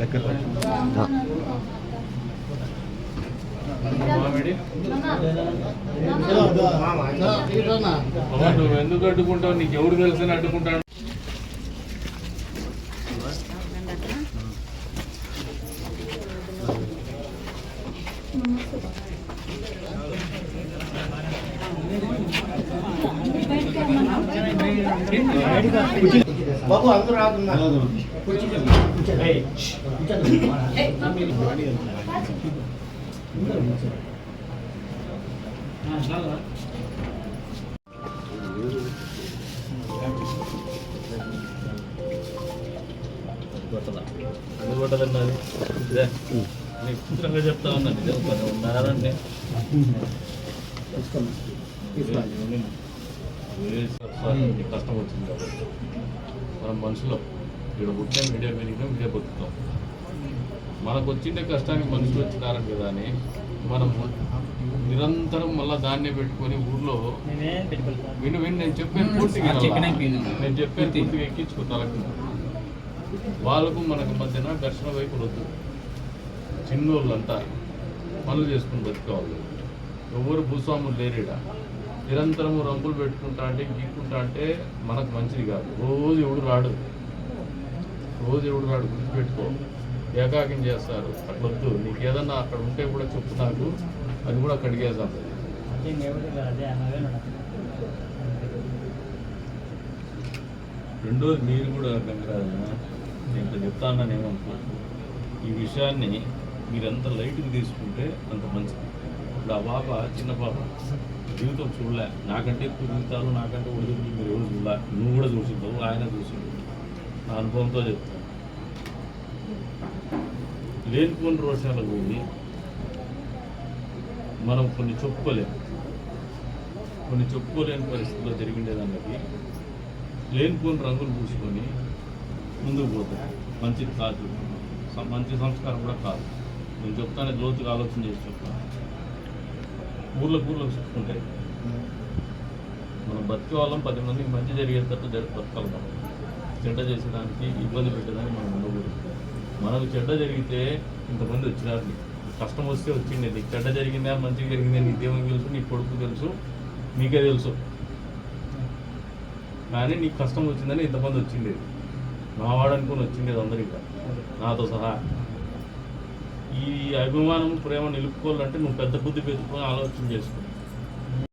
దగ్గర నువ్వు ఎందుకు అడ్డుకుంటావు నీకు ఎవడు తెలుసు అడ్డుకుంటాడు? బాబు అందరూ రాకున్నారు అందుకుంటుందన్నది ఇదే నీకు చిత్రంగా చెప్తా ఉన్నాను ఇదే కొన్ని తీసుకోండి కష్టం వచ్చింది కాబట్టి మనం మనుషులు. ఇక్కడ పుట్టిన మీడియా పెరిగినా మీడియా బతుకుతాం. మనకు వచ్చిండే కష్టానికి మనుషులు వచ్చినారు కదా అని మనం నిరంతరం మళ్ళీ దాన్నే పెట్టుకొని ఊర్లో విను విను నేను చెప్పాను పూర్తిగా? నేను చెప్పాను పూర్తిగా ఎక్కించుకుంటాను వాళ్ళకు మనకు మధ్యన ఘర్షణ వైపు వద్దు చిన్నోళ్ళంతా పనులు చేసుకుని బతుకోవాలి ఎవరు భూస్వాములు లేరీడ? నిరంతరం రంగులు పెట్టుకుంటా అంటే గీక్కుంటా అంటే మనకు మంచిది కాదు. రోజు ఎవడు రాడు? రోజు ఎవడు రాడు? గుర్తుపెట్టుకో. ఏకాకిం చేస్తారు. అట్లొద్దు నీకు ఏదన్నా అక్కడ ఉంటే కూడా చెప్పు నాకు. అది కూడా కడిగేద్దాం రెండోది మీరు కూడా గంగరాజు నేను ఇట్లా చెప్తా ఉన్నాను ఏమనుకో ఈ విషయాన్ని మీరు ఎంత లైట్గా తీసుకుంటే అంత మంచిది. ఇప్పుడు ఆ పాప చిన్న పాప జీవితం చూడలే. నాకంటే ఎక్కువ జీవితాలు నాకంటే ఒడిదుడుకులు మీరు ఎవరు చూడలే. నువ్వు కూడా చూసింటావు ఆయన చూసిండు. నా అనుభవంతో చెప్తాను లేనిపోని రోషాలకు పోయి మనం కొన్ని చెప్పుకోలేము. కొన్ని చెప్పుకోలేని పరిస్థితుల్లో జరిగిండేదానికి లేనిపోని రంగులు పూసుకొని ముందుకు పోతాయి. మంచిది కాదు. మంచి సంస్కారం కూడా కాదు. నేను చెప్తానే లోతుగా ఆలోచన చేసి చెప్తాను. ఊర్లో ఊర్లో చెప్పుకుంటాయి మనం బతికే వాళ్ళం పది మందికి మంచి జరిగేటట్టు జరి బతకగలం చెడ్డ చేసేదానికి ఇబ్బంది పెట్టేదానికి మనం ఉండకూడదు. మనకు చెడ్డ జరిగితే ఇంతమంది వచ్చినారు. కష్టం వస్తే వచ్చిండే. నీకు చెడ్డ జరిగిందా మంచిగా జరిగిందా నీ దేవునికి తెలుసు నీ కొడుకు తెలుసు నీకే తెలుసు. కానీ నీకు కష్టం వచ్చిందని ఇంతమంది వచ్చిండేది. నా వాడు అనుకుని వచ్చిండేది అందరికీ. నాతో సహా. ఈ అభిమానం ప్రేమ నిలుపుకోవాలంటే నువ్వు పెద్ద బుద్ధి పెట్టుకొని ఆలోచన చేసుకో.